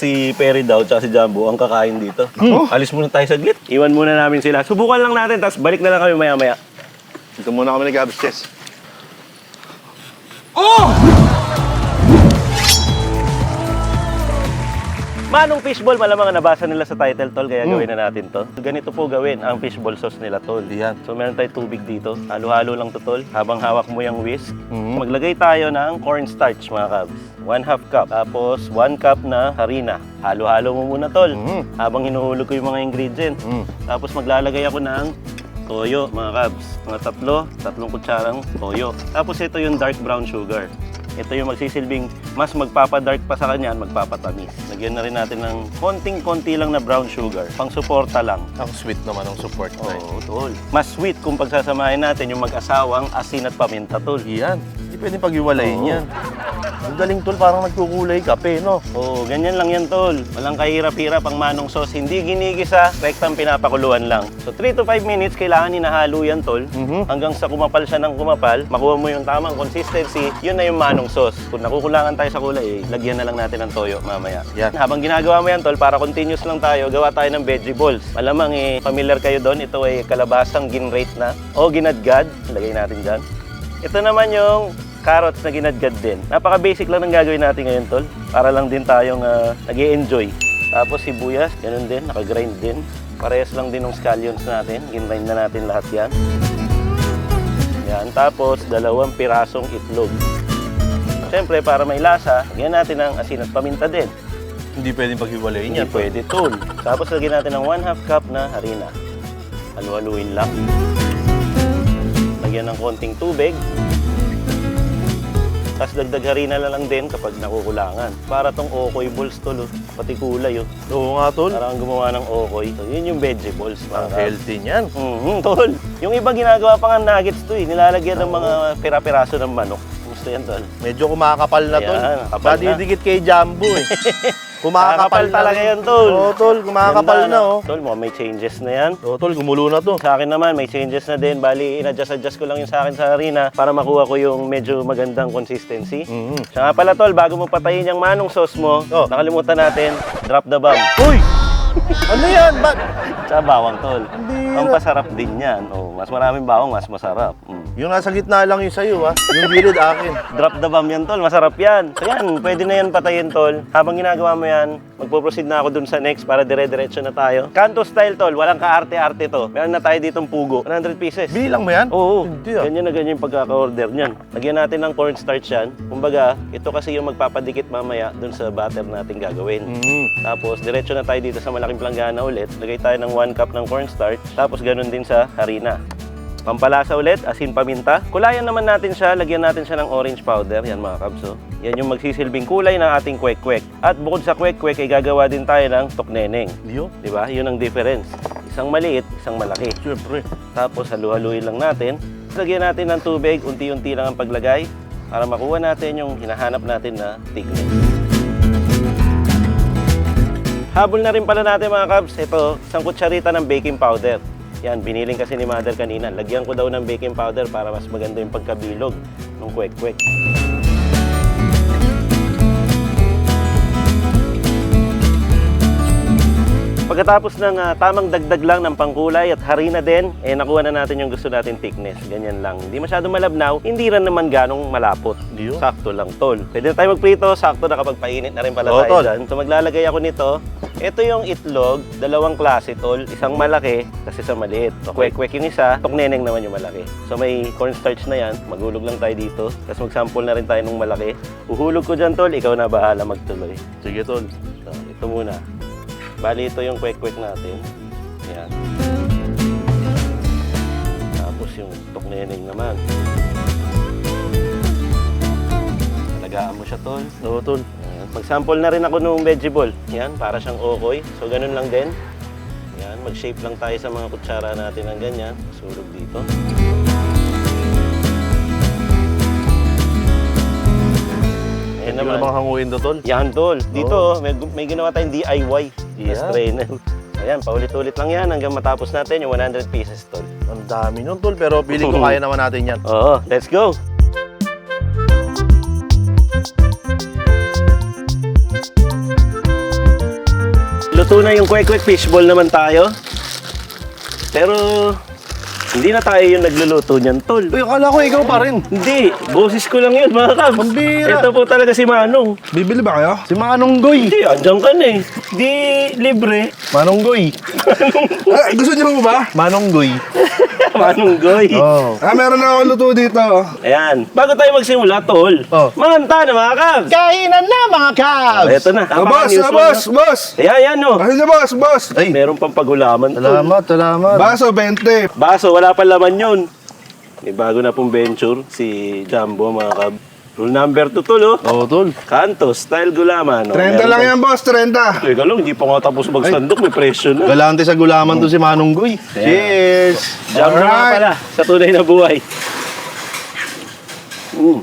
Si Perry daw, tsaka si Jumbo, ang kakain dito. Alis muna tayo saglit. Iwan muna namin sila. Subukan lang natin, tapos balik na lang kami maya-maya. Dito muna kami nag-abs chess. Manong fishball, malamang nabasa nila sa title tol, kaya gawin na natin to. Ganito po gawin ang fishball sauce nila tol. Yan. So meron tayong tubig dito. Halo-halo lang to tol. Habang hawak mo yung whisk, Mhm. maglagay tayo ng cornstarch mga kabs. One half cup. Tapos one cup na harina. Halo-halo mo muna tol. Mhm. Habang hinuhulog ko yung mga ingredients. Mm. Tapos maglalagay ako ng toyo, mga kabs. Mga tatlo, tatlong kutsarang toyo. Tapos ito yung dark brown sugar. Ito yung magsisilbing mas magpapadark pa sa kanya at magpapatamis. Lagyan na rin natin ng konting-konti lang na brown sugar. Pang suporta lang. Ang sweet naman ng support na. Oo, tol. Mas sweet kung pagsasamahin natin yung mag-asawang asin at paminta, tol. Yan. Pwedeng pag-iwalayin yan. Ang galing tol, parang nagkukulay kape, no? Oo, ganyan lang yan, tol. Walang kahirap-hirap ang manong sauce. Hindi ginigisa, rektang pinapakuluan lang. So, 3 to 5 minutes, kailangan hinahalo yan, tol. Mhm. Hanggang sa kumapal siya ng kumapal, makuha mo yung tamang consistency, yun na yung manong sauce. Kung nakukulangan tayo sa kulay, eh, lagyan na lang natin ng toyo mamaya. Yan. Habang ginagawa mo yan, tol, para continuous lang tayo, gawa tayo ng veggie balls. Malamang eh, familiar kayo doon, ito ay kalabasang ginrate na o ginadgad. Lagay natin dyan. Ito naman yung carrots na ginadgad din. Napaka-basic lang ng gagawin natin ngayon, tol. Para lang din tayong uh, nag enjoy Tapos sibuyas, ganun din, nakagrind din. Parehas lang din ng scallions natin. Ginrind na natin lahat yan. Yan. Tapos, dalawang pirasong itlog. Siyempre, para may lasa, lagyan natin ng asin at paminta din. Hindi pwedeng pag-iwalayin Hindi yan. pwede, tol. Tapos, lagyan natin ng 1 half cup na harina. Halu-haluin lang. Lagyan ng konting tubig. Tapos dagdag harina na lang din kapag nakukulangan. Para tong okoy balls tol, oh. pati kulay oh. Oo nga tol. Parang gumawa ng okoy. So, yun yung veggie balls. Ang mga healthy niyan. Mhm, tol. Yung iba ginagawa pa nga nuggets to eh. Nilalagyan ng mga pira-piraso ng manok. Gusto yan, tol. Medyo kumakapal na tol. Ayan, kapal na. Nadidikit kay Jumbo eh. Kumakapal talaga yan, tol. Oo tol, kumakapal Ganda, na no? oh. Tol, mukhang may changes na yan. Oo tol, gumulo na to. Sa akin naman, may changes na din. Bali, in-adjust-adjust ko lang yung sa akin sa harina para makuha ko yung medyo magandang consistency. Mhm. Siya nga pala, tol, bago mo patayin yung manong sauce mo, Oh. nakalimutan natin, drop the bomb. Uy! Ano yan? Ba? Sa bawang, tol. Hindi. Ang pasarap din yan. Oh, mas maraming bawang, mas masarap. Mm. Yung nasa gitna lang yung sa'yo ha. Yung gilid akin. Drop the bomb yan, tol. Masarap yan. So yan, pwede na yan patayin, tol. Habang ginagawa mo yan, magpo-proceed na ako dun sa next para dire-diretso na tayo. Kanto style, tol. Walang kaarte-arte to. Meron na tayo ditong pugo. 100 pieces. Bilang mo yan? Oo, Hindi ah. ganyan na ganyan yung pagkaka-order niyan. Lagyan natin ng cornstarch yan. Kumbaga, ito kasi yung magpapadikit mamaya dun sa batter natin gagawin. Mhm. Tapos, diretso na tayo dito sa malaking planggana ulit. Lagay tayo ng 1 cup ng cornstarch. Tapos, ganun din sa harina. Pampalasa ulit, asin paminta. Kulayan naman natin siya, lagyan natin siya ng orange powder. Yan mga kabso. Yan yung magsisilbing kulay ng ating kwek-kwek. At bukod sa kwek-kwek, ay gagawa din tayo ng tokneneng. Yun. Di ba? Yun ang difference. Isang maliit, isang malaki. Siyempre. Tapos halu-haluin lang natin. Lagyan natin ng tubig, unti-unti lang ang paglagay para makuha natin yung hinahanap natin na thickness. Habol na rin pala natin mga kabs, ito, isang kutsarita ng baking powder. Yan, biniling kasi ni mother kanina. Lagyan ko daw ng baking powder para mas maganda yung pagkabilog ng kwek-kwek. Pagkatapos ng ah, tamang dagdag lang ng pangkulay at harina din, eh nakuha na natin yung gusto natin thickness. Ganyan lang. Hindi masyadong malabnaw, hindi rin naman ganong malapot. Yun. Sakto lang, tol. Pwede na tayo magprito, sakto na kapag painit na rin pala Oo, tayo tol. dyan. So maglalagay ako nito. Ito yung itlog, dalawang klase, tol. Isang malaki, kasi sa maliit. Kwek-kwek yung isa, tokneneng naman yung malaki. So may cornstarch na yan, maghulog lang tayo dito. Tapos mag-sample na rin tayo ng malaki. Uhulog ko dyan, tol. Ikaw na bahala magtuloy. Sige tol. So, ito muna. Bali, ito yung kwek-kwek natin. Yan. Tapos yung tokneneng naman. Alagaan mo siya, tol. Oo tol. Yan. Mag-sample na rin ako ng vegetable. Yan, para siyang okoy. So, ganun lang din. Yan, mag-shape lang tayo sa mga kutsara natin ng ganyan. Surog dito. Ayan Hindi mo hanguin to tol. yan, tol. Dito, oh, may, may ginawa tayong DIY. Yeah. Yes, trainer. Ayan, paulit-ulit lang yan hanggang matapos natin yung 100 pieces, tol. Ang dami nun tol, pero feeling ko kaya naman natin yan. Oo, let's go! Luto na yung kwek-kwek fishball naman tayo. Pero, hindi na tayo yung nagluluto niyan, tol. Uy, akala ko ikaw pa rin. Hindi, boses ko lang yun, mga kabs. Pambira. Ito po talaga si Manong. Bibili ba kayo? Si Manong Goy. Hindi, andyan ka na eh. Di, libre. Manong Goy. Ah, gusto niyo po ba? Manong Goy. Manong Goy. Oh. Ah, meron na ako luto dito. Ayan. Bago tayo magsimula, tol. Oh. Manganta na mga kabs. Kainan na mga Oh, kabs! ito na. Ah, boss, ah, boss, boss. Ayan, ayan, no. Ano niyo, boss, boss? Ay, Meron pang pagulaman, tol. salamat, salamat. Baso, 20. Baso, wala pa laman yun. May bago na pong venture, si Jumbo, mga kab. Rule number 2, tol, oh. Oo, tol. Kanto, style gulaman. 30 lang yan, boss, 30. Teka lang, hindi pa nga tapos magsandok, may presyo na. Galante sa gulaman to si Manong Goy. Cheers! Jumbo nga Alright. pala, sa tunay na buhay. Mm.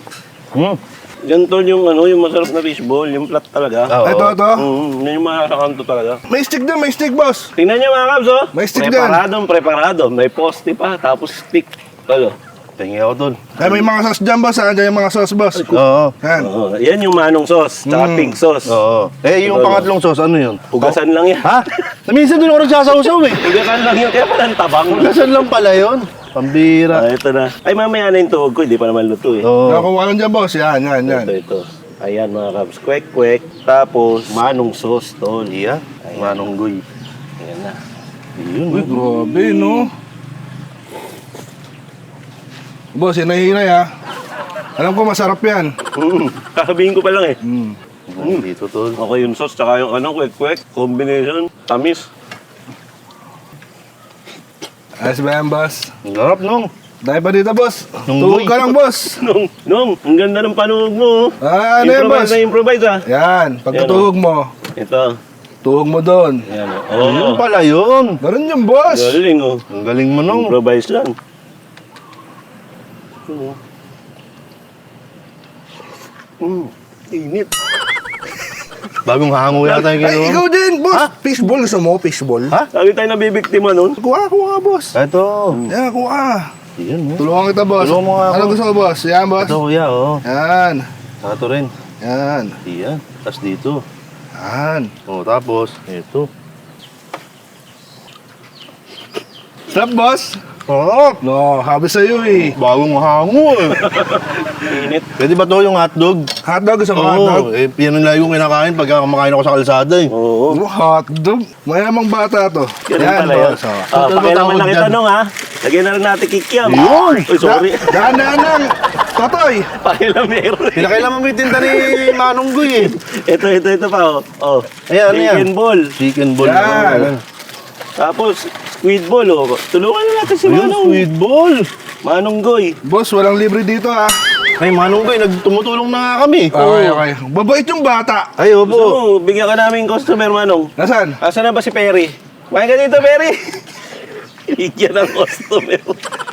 Hmm. Yan tol yung ano, yung masarap na fishball, yung flat talaga. Oo. Ito, ito. Mm, yun yung mga kanto talaga. May stick din, may stick, boss. Tingnan niyo mga kabs, oh. May stick Preparadong, preparadong. May poste pa, tapos stick. Tolo. Tingin ako, tol. Ay, may mga sauce dyan, boss. Dyan yung mga sauce, boss. Oo. Yan. Oo, yan yung manong sauce, tsaka Mm. pink sauce. Oo. Eh, yung Tol. pangatlong sauce, ano yun? Hugasan lang yan. Ha? Minsan doon ako nagsasawsaw eh. Hugasan lang yun, kaya pala ang tabang. Hugasan lang pala yun. Pambira. Ah, ito na. Ay, mamaya na yung tuhog ko, hindi pa naman luto eh. Oo. Nakuha lang dyan, boss. Yan, yan, yan. Ito, ito. Ayan mga kabs, kwek-kwek. Tapos, manong sauce, tol. Iya. Manong Goy. Ayan na. Yun. Uy, grabe, no? Boss, yan nahihinay, ha? Alam ko, masarap yan. Mm, Kakabihin ko pa lang eh. Mm. Mm. Dito, tol. Okay yung sauce, tsaka yung ano, kwek-kwek. Combination, tamis. Ayos ba yan, boss? Ang sarap, nung. Dahil pa dito, boss. Nung Tuhog boy. ka lang, boss. Nung, nung, ang ganda ng panuhog mo. oh. Ah, ano yan, improvise boss? na improvise ah. Yan, pagkatuhog mo, Ito. tuhog mo doon. Ayan oh. Oo. Yun pala yun. Ganun yung boss. Galing oh. Ang galing mo, nung. Improvise lang. Oo. Mm, init. Bagong hango yata yung Ay, ginawa. ikaw din, boss. Fishball, gusto mo? Fishball? Ha? Sabi tayo nabibiktima nun. Kuha, kuha, boss. Ito. Yan, kuha. Yan, oh. Tulungan kita, boss. Tulungan mo nga ako. Ano gusto mo, boss? Yan, boss. Ito, kuya, oh. Yan. Saka ito rin. Yan. Yan. Tapos dito. Yan. Oh, tapos, ito. Stop, boss. Sarap! No, habi sa'yo eh. Bagong hango eh. Init. Pwede ba to yung hotdog? Hotdog, gusto mo hotdog? Oo, eh, yan ang lagi kong kinakain pag kumakain ako sa kalsada eh. Oo. Oh, hotdog. Mayamang bata to. Ganun pala yun. boss. Oh. Ah, Total pakialaman matawag lang dyan. kita nung ha. Lagyan na rin natin kikiam. Yun! Uy, sorry. Da- Daan-daan lang. Totoy. Pakialamero. Pinakailangan mo yung tinta ni Manong Guy eh. ito, ito, ito pa oh. Oh. Ayan, ano yan? Chicken ball. Chicken ball. Yan. Tapos, squid ball oh. Tulungan na natin si Ayun, Manong. sweet ball. Manong Goy. Boss, walang libre dito ah. Ay, Manong Guy, nagtumutulong na nga kami. Okay, okay. Babait yung bata. Ay, Gusto opo. mo, bigyan ka namin customer, Manong. Nasaan? Asa na ba si Perry? Kumain ka dito, Perry. Bigyan ng customer.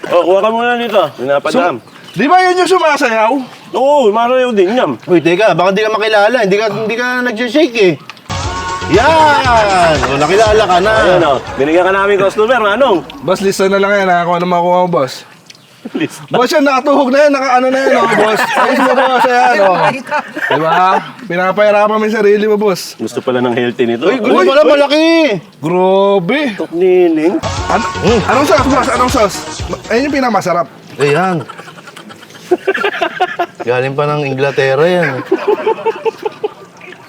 oh, kuha ka muna dito. Pinapadam. Di ba yun yung sumasayaw? Oo, marayaw din yan. Uy, teka, baka di ka makilala. Hindi ka, hindi ka nag-shake eh. Yan! O, nakilala ka na. Ayun oh, binigyan ka namin customer, Manong. Boss, lista na lang yan ha. Kung ano makuha mo, boss. Please. Boss, yan, nakatuhog na yan. Naka-ano na yan, oh, boss. Ayos mo, boss. Ayan, oh. Diba? Pinapahirapan mo yung sarili mo, boss. Gusto pala ng healthy nito. Uy, gusto pala malaki. Grabe. Tok nining. An- anong sauce, boss? Anong sauce? Ayun yung pinakamasarap. Ayan. Galing pa ng Inglaterra yan.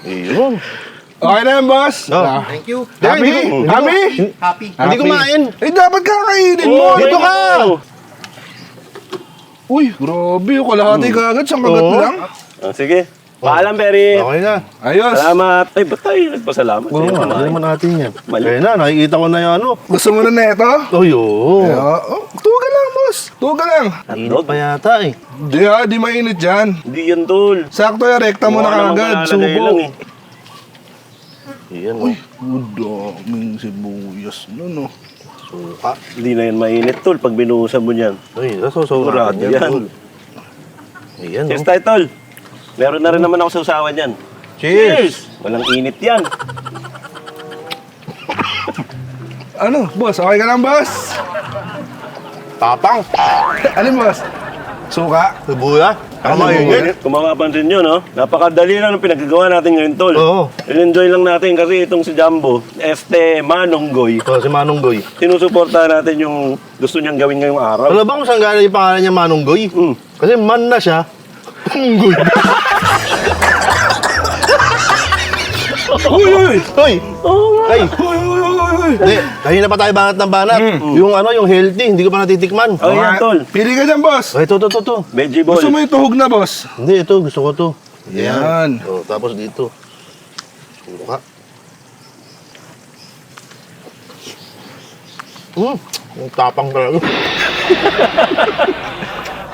Ayun. Okay na yan, boss. Oh. Ah. Thank you. Happy? Happy? Happy. Hindi kumain. Eh, dapat kakainin mo. Oh, dito ka. Uy, grabe. oh, Kalahati ka agad. Siyang kagat Oo. lang. Ah, sige. Paalam, Perry. Okay na. Ayos. Salamat. Ay, ba't tayo nagpasalamat? Oo, Ayun, ano kumain. naman natin yan. Mali. Kaya na, nakikita ko na yung ano. Gusto mo na neto? Uy, oo. Yeah. Oh, tuga lang, boss. Tuga lang. Init pa yata eh. Di ha, di mainit dyan. Hindi yan, tol. Sakto yung rekta mo na Mukha kagad. malalagay Subo. lang, eh. Yan, oh. Ang daming sibuyas nun, no. Ah, Hindi na yan mainit, tol. Pag binuhusan mo niyan. Uy, Sigurado natin yan. yan. tol. Ayan, Cheers oh. tayo, tol. Meron na rin naman ako sa usawan yan. Cheers! Walang init yan. Ano, boss? Okay ka lang, boss? Tapang! Alin, boss? Suka. Lubuya. Saka mainit. Kung makapansin nyo, no? Napakadali lang ng pinagagawa natin ngayon, tol. Oo. In-enjoy lang natin kasi itong si Jumbo, este Manonggoy, Oh, si Manonggoy. sinusuportahan natin yung gusto niyang gawin ngayong araw. Alam ba kung saan galing yung pangalan niya Manonggoy? Mm. Kasi man na siya. Unggoy. Uy, uy! Hoy! Ay! Uy, uy, uy, uy, uy! Hindi, kanina pa tayo banat ng banat. Yung ano, yung healthy, hindi ko pa natitikman. Oh, yan, tol. Pili ka dyan, boss. Ay, ito, ito, ito, ito. Veggie ball. Gusto mo yung tuhog na, boss? Hindi, ito, gusto ko to. Yan. Oh, tapos dito. Suka. Hmm, ang tapang talaga.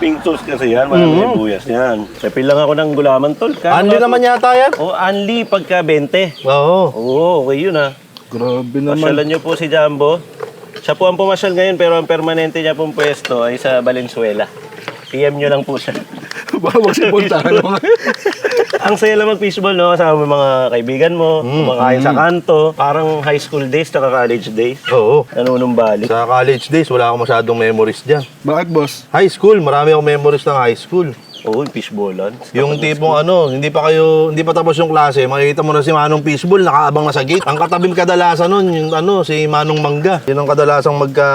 Pink sauce kasi yan, maraming buyas yan. Refill lang ako ng gulaman, tol. Kano Anli naman yata yan. Oh, Anli pagka 20. Oo. Oo, okay yun ah. Grabe naman. Pasyalan niyo po si Jumbo. Siya po ang pumasyal ngayon pero ang permanente niya pong pwesto ay sa Valenzuela. PM niyo lang po siya. Bawa si puntahan mo. Ang saya lang mag-fishball, no? Kasama mga kaibigan mo, kumakain sa kanto. Parang high school days, tsaka college days. Oo. Nanunumbalik. Sa college days, wala akong masyadong memories dyan. Bakit, boss? High school, marami akong memories ng high school. Oo, yung fishballan. Yung tipong ano, hindi pa kayo, hindi pa tapos yung klase, makikita mo na si Manong Fishball, nakaabang na sa gate. Ang katabi kadalasan nun, yung ano, si Manong Mangga. Yun ang kadalasang magka,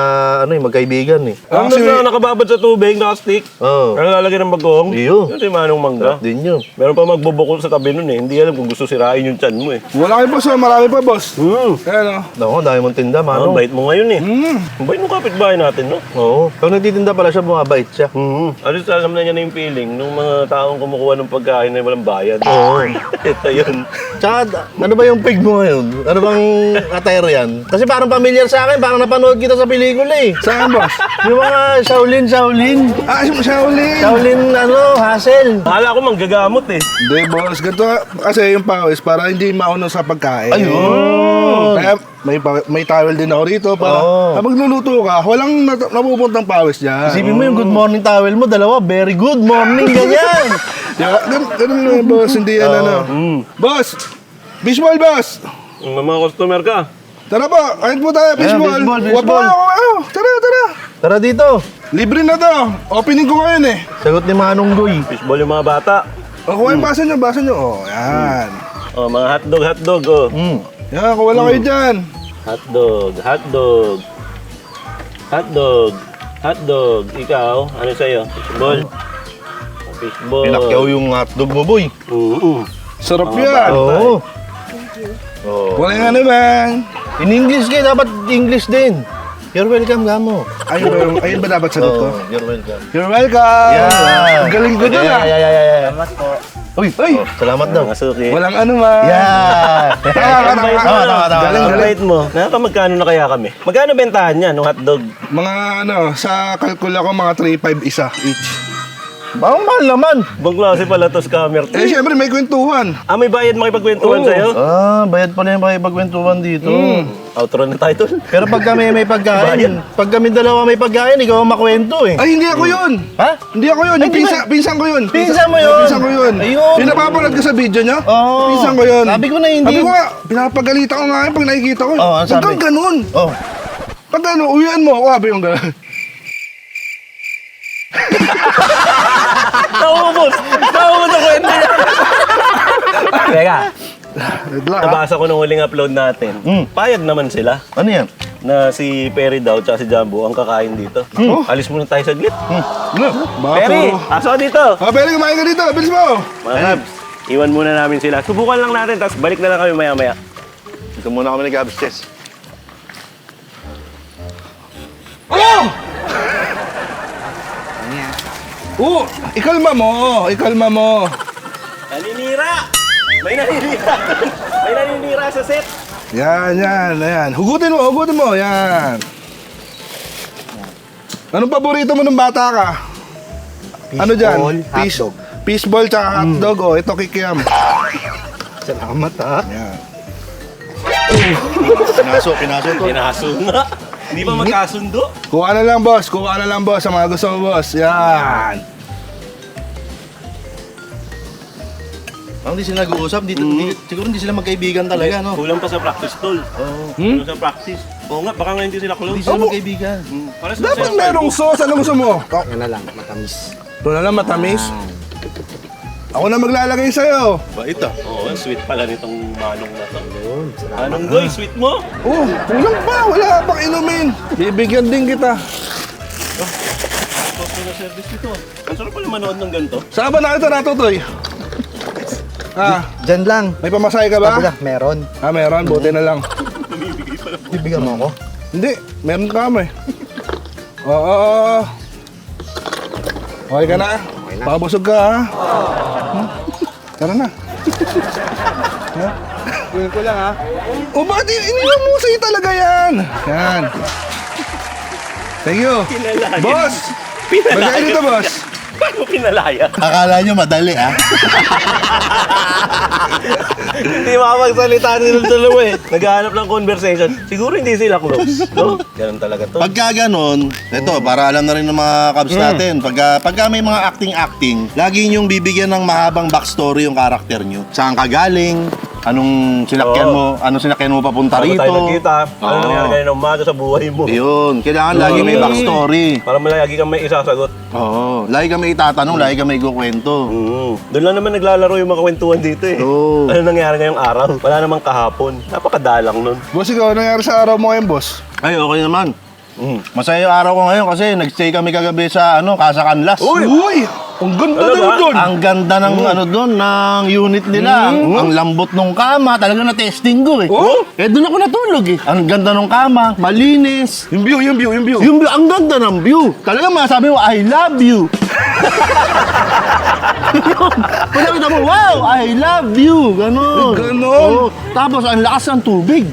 ano eh, magkaibigan eh. Ang Actually- na nakababad sa tubig, naka-stick. Oo. Ang lalagay ng bagong. Iyo. Yun si Manong Mangga. Din yun. Meron pa magbubukol sa tabi nun eh. Hindi alam kung gusto sirain yung tiyan mo eh. Wala kayo, boss. oh. Marami pa, boss. Hmm. Ayan, oh. Ako, dami mong tinda, Ang Manong. bait mo ngayon eh. Mm. Ang bait mo kapitbahay natin, no? Oo. Pag nagtitinda pala siya, bumabait siya. Hmm. Alis alam na niya na yung feeling nung mga taong kumukuha ng pagkain na walang bayad. Oo. Ito yun. Tsaka, ano ba yung pig mo ngayon? Ano bang attire yan? Kasi parang familiar sa akin, parang napanood kita sa pelikula eh. Saan, boss? Yung mga Shaolin, Shaolin. ah, si Shaolin. Shaolin, ano, Hassel. Akala ko manggagamot eh. Hindi, boss. Ganito kasi yung pawis para hindi mauno sa pagkain. Ayun. Kaya may, pa- may towel din ako dito para Oo. kapag luluto ka, walang nat- napupuntang pawis dyan. Isipin mo yung good morning towel mo, dalawa, very good morning, ganyan. Yeah, ganun, ganun lang, boss. Hindi yan, ano. Hmm. Boss! Fishball, boss! May mga customer ka. Tara po, kahit po tayo, fishball. fishball, Huwag po fishball. kayo, kayo. Tara, tara. Tara dito. Libre na to. Opening ko ngayon eh. Sagot ni Manong Goy. Fishball yung mga bata. O, kuha yung basa nyo, basa nyo. Oh, yan. Oh, mga hotdog, hotdog, oh. Mm. Yan, kung wala kayo dyan. Hotdog, hotdog. Hotdog, hotdog. Ikaw, ano sa'yo? Fishball. Fishball. Pinakyaw yung hotdog mo, boy. Oo. Sarap Mga yan. Oo. Oh. Wala nga naman. In English kayo, dapat English din. You're welcome, Gamo. Ayun ba, yung- ayun ba dapat sagot ko? Oh, you're welcome. You're welcome. Yeah. Ang galing ko dun Yeah, ah. yeah, yeah, yeah, yeah. Salamat po. Uy, Uy, oh, salamat daw. Mga suki. walang ano man. Yeah. Tama, Tama, no? tama, tama. Galing, Ang galing. bait mo. Nakakamagkano na kaya kami? Magkano bentahan niya nung hotdog? Mga ano, sa kalkula ko mga 3-5 isa each. Bang mahal naman. Bang klase pala to scammer to. Eh, syempre may kwentuhan. Ah, may bayad makipagkwentuhan Oo. sa'yo? Ah, bayad pala yung pakipagkwentuhan dito. Outro na tayo tol. Pero pag kami may pagkain, pag kami dalawa may pagkain, ikaw ang makwento eh. Ay, hindi ako yun. Ha? Hindi ako yun. Yung Ay, di pinsa, pinsan ko yun. Pinsan mo yun? Pinsan ko yun. Ayun. Yung napapanood ko sa video niya. Oo. Pinsan ko yun. Sabi ko na hindi. Sabi ko nga, pinapagalitan ko nga yun pag nakikita ko. Oo, ano Huwag sabi? kang ganun. Oh, Pag ano, uwian mo ako, sabi yung ganun. Naubos! Naubos ang kwento niya! Teka, Wait lang, nabasa ko nung huling upload natin. Mm. Payag naman sila ano yan? na si Perry daw at si Jumbo ang kakain dito. Oh. Alis muna tayo saglit. Ano? Baka Perry, puro- aso ka dito! Ah, Perry, kumain ka dito. Bilis mo. Mga Habs, iwan muna namin sila. Subukan lang natin, tapos balik na lang kami maya-maya. Ito muna kami nag-abscess. Oh! Oo, ikalma mo, ikalma mo. Naninira! May naninira! May naninira sa set! Yan, yan, yan. Hugutin mo, hugutin mo, yan. Anong paborito mo nung bata ka? ano dyan? Fish, fishball tsaka hotdog. Oh, ito kikiam. Salamat ha. Yan. Pinaso, pinaso to. Pinaso nga. Hindi pa magkasundo. Kuha na lang, boss. Kuha na lang, boss. Sa mga gusto mo, boss. Yan. Ang di sila nag-uusap, dito, di, siguro hindi sila magkaibigan talaga, no? Kulang pa sa practice, tol. Oo. Hmm? Kulang sa practice. Oo nga, baka nga hindi sila Hindi close. sila magkaibigan. Hmm. Para sa Dapat merong sauce. Ano gusto mo? Yan na lang, matamis. Ito na lang matamis. Ako na maglalagay sa'yo. Bait ah. Oo, sweet pala nitong manong na to. Manong Goy, sweet mo? Oh, kulang pa. Wala ka pang inumin. Bibigyan din kita. Customer service nito. Ang sarap pala manood ng ganito. Saan ba nakita na Toy? Ah, Diyan lang. may pamasahe ka Sabi ba? lang, meron. Ah, meron. Buti na lang. Bibigyan mo ako. Hindi, meron ka mo eh. Oo, oo, oo. Okay ka na? Pakabusog ka ha? Hmm? Tara na. Kunin ko lang ha. O bakit in- iniwan mo sa'yo talaga yan? Yan. Thank you. Pinalaya. Boss! Pinalaya. Magkano dito, boss? Paano pinalaya? Akala nyo madali ah. hindi makapagsalita nila dalawa eh. Naghahanap ng conversation. Siguro hindi sila close. No? Ganun talaga to. Pagka ganon, ito, para alam na rin ng mga kabs natin, pagka, pagka may mga acting-acting, lagi niyong bibigyan ng mahabang backstory yung karakter niyo. Saan ka galing, anong sinakyan Oo. mo, anong sinakyan mo papunta Bago rito. tayo nagkita, ano Oo. nangyari kanina umaga sa buhay mo? Yun, kailangan lagi may backstory. Para malagi kang may isasagot. Oo, lagi ka may itatanong, lagi ka may kukwento. Mm. Doon lang naman naglalaro yung mga kwentuhan dito eh. Oo. Ano nangyari ngayong araw? Wala namang kahapon. Napakadalang nun. Boss, ikaw, ano nangyari sa araw mo ngayon, boss? Ay, okay naman. Mm. Masaya yung araw ko ngayon kasi nagstay kami kagabi sa ano, Casa Canlas. Uy! Ang ganda daw doon! Ang ganda ng ano doon, ng unit nila. Ang lambot ng kama, talaga na-testing ko eh. Oh? Eh doon ako natulog eh. Ang ganda ng kama, malinis. Yung view, yung view, yung view. Yung view, ang ganda ng view. Talaga masabi mo, I love you. Pag nakita mo, wow, I love you. Ganon. Ganon. Oo. Tapos ang lakas ng tubig.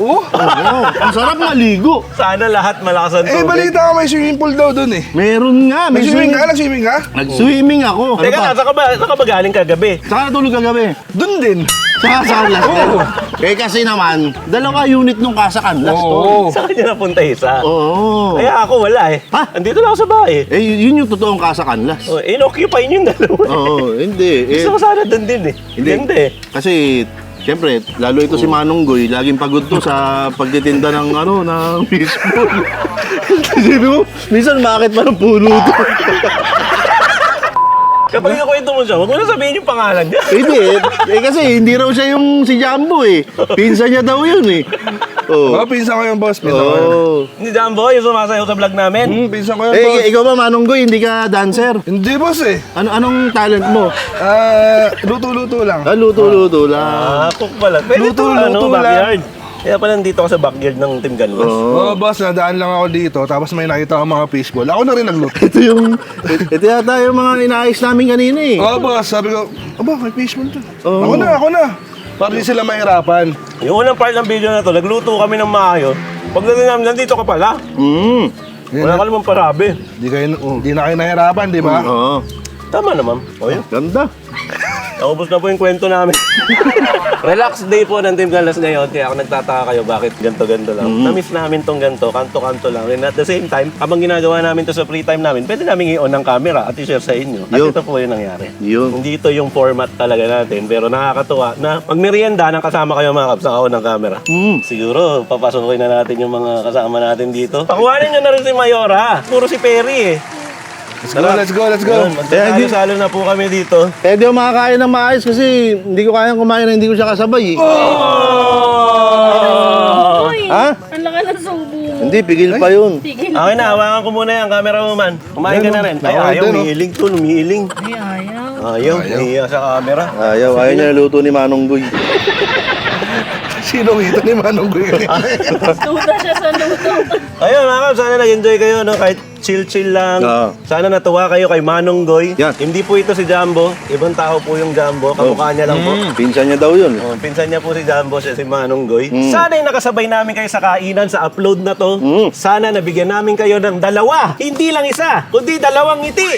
Oh? Oo. ang sarap maligo. Sana lahat malakas ang Eh, tubig. balita ko may swimming pool daw doon eh. Meron nga. May Nag-swimming ka? swimming. Nag-swimming ka? Nag-swimming ako. Ano Teka, pa? saan ka ba, saan ka ba galing kagabi? Saka natulog kagabi. Doon din. Saka sa Canlas. Oo. Eh kasi naman, dalawa unit nung Casa Canlas to. Oo. Saan kanya napunta isa? Oo. Kaya ako wala eh. Ha? Andito lang ako sa bahay. Eh, yun yung totoong Casa Canlas. Oh, inoccupy niyo yung dalawa. eh. Oo, hindi. Eh, Gusto ko sana doon din eh. Hindi. Ganda eh. Kasi, siyempre, lalo ito si Manong Goy, laging pagod to sa pagtitinda ng ano, ng baseball. Sabi mo, minsan bakit pa ng puno to? Kapag ikwento mo siya, huwag mo na sabihin yung pangalan niya. hindi eh. Eh kasi, hindi raw siya yung si Jumbo eh. Pinsa niya daw yun eh. Oh, Oo. pinsan ko yung boss. Pinsan ko yun. Oo. Hindi Jumbo, yung sumasayaw sa vlog namin. Hmm, pinsan ko yung boss. Eh, ikaw ba Manong Goy, hindi ka dancer? Hindi boss eh. Ano anong talent mo? Ah, luto-luto lang. Ah, luto-luto lang. Ah, cook pala. Pwede Luto, to, ano, luto lang. backyard. Kaya pala nandito ako sa backyard ng Team Ganlos. Oo, oh, boss, nadaan lang ako dito. Tapos may nakita ako mga fishball. Ako na rin nagluto. Ito yung, ito yata yung mga inaayos namin kanina eh. Oo, boss. Sabi ko, aba, may fishball to. Oo. Ako na, ako na. Para di sila mahirapan. Yung unang part ng video na to, nagluto kami ng maayos. Pagdating namin, nandito ka pala. Mm. Wala ka namang parabi. Di, kayo, di na kayo nahirapan, di ba? Oo. Tama naman. O yun. Ganda. Naubos na po yung kwento namin. Relax day po ng Team Galas ngayon. Kaya ako nagtataka kayo bakit ganto-ganto lang. Na-miss namin tong ganto, kanto-kanto lang. And at the same time, habang ginagawa namin to sa free time namin, pwede namin i-on ng camera at i-share sa inyo. At Yun. ito po yung nangyari. Yun. Hindi ito yung format talaga natin, pero nakakatuwa na magmerienda nang kasama kayo mga kaps ako ng camera. Mm. Siguro, papasukin na natin yung mga kasama natin dito. Pakuhanin nyo na rin si Mayora. Puro si Perry eh. Let's go, let's go, let's go. Yun, Magkakalo-salo na po kami dito. Eh, di ako makakain ng maayos kasi hindi ko kayang kumain na hindi ko siya kasabay eh. Uy, Ha? ang laki ng subo mo. Hindi, pigil pa yun. Tigil. Okay na, hawakan ko muna yan, camera woman. Kumain ka na rin. Ay, ayaw, oh. umiiling to, umiiling. Ay, ayaw. Ayaw, umiiyak sa camera. Ayaw, ayaw niya luto ni Manong Goy. Sino ito ni Manong Goy? Duda siya sa luto. Ayun, mga kaps, sana nag-enjoy kayo, no? Kahit chill-chill lang. Oo. Sana natuwa kayo kay Manong Goy. Yan. Hindi po ito si Jumbo. Ibang tao po yung Jumbo. Kamukha niya lang po. Pinsan niya daw yun. Oh, pinsan niya po si Jumbo, siya si Manong Goy. Mm. Sana yung nakasabay namin kayo sa kainan sa upload na to. Mm. Sana nabigyan namin kayo ng dalawa. Hindi lang isa, kundi dalawang ngiti.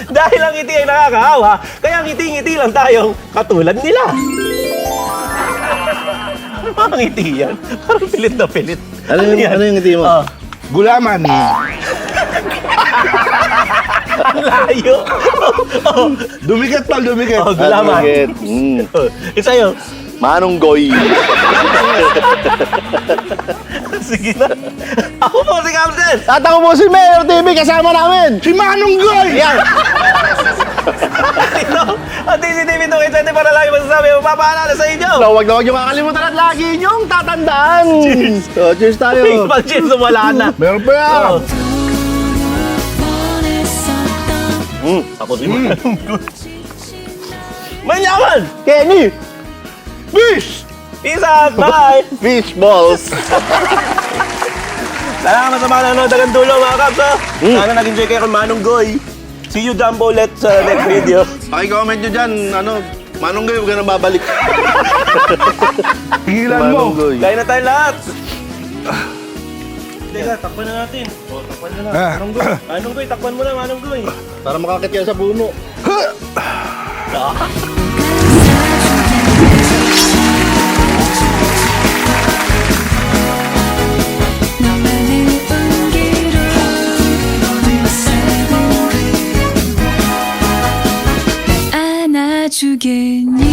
Dahil ang ngiti ay nakakaawa, kaya ngiti-ngiti lang tayong katulad nila. Ano mga ngiti yan? Parang pilit na pilit. Ano yung, ano yung ngiti mo? Ah, Gulaman. ang layo. oh, Dumikit pal, dumikit. oh, gulaman. Bakit? Mm. Oh, Isa yun. Manong Goy. Sige na. Ako po si Captain. At ako po si Mayor TV kasama namin. Si Manong Goy! Yan. Ito, ang TCTV 220 para lagi masasabi ang mapapaalala sa inyo. So, wag na wag yung kakalimutan at lagi niyong tatandaan. Cheers. So, cheers tayo. Big Bang Cheers, wala na. Meron pa yan! Oh. Mm, ako Manong Goy. Manyaman! Kenny. Fish! Peace out! Bye! Fish balls. Salamat sa mga nanonood hanggang dulo mga kaps ha. Sana nag-enjoy kayo kay Manong Goy. See you Jumbo ulit sa next video. Paki-comment nyo dyan, ano, Manong Goy, huwag ka na babalik. Pigilan mo! Kain na tayo lahat! Teka, takpan na natin. O, takpan na lang. Ah. Manong Goy. Manong Goy, takpan mo na, Manong Goy. Para makakit yan sa puno. Ah. 주겠니?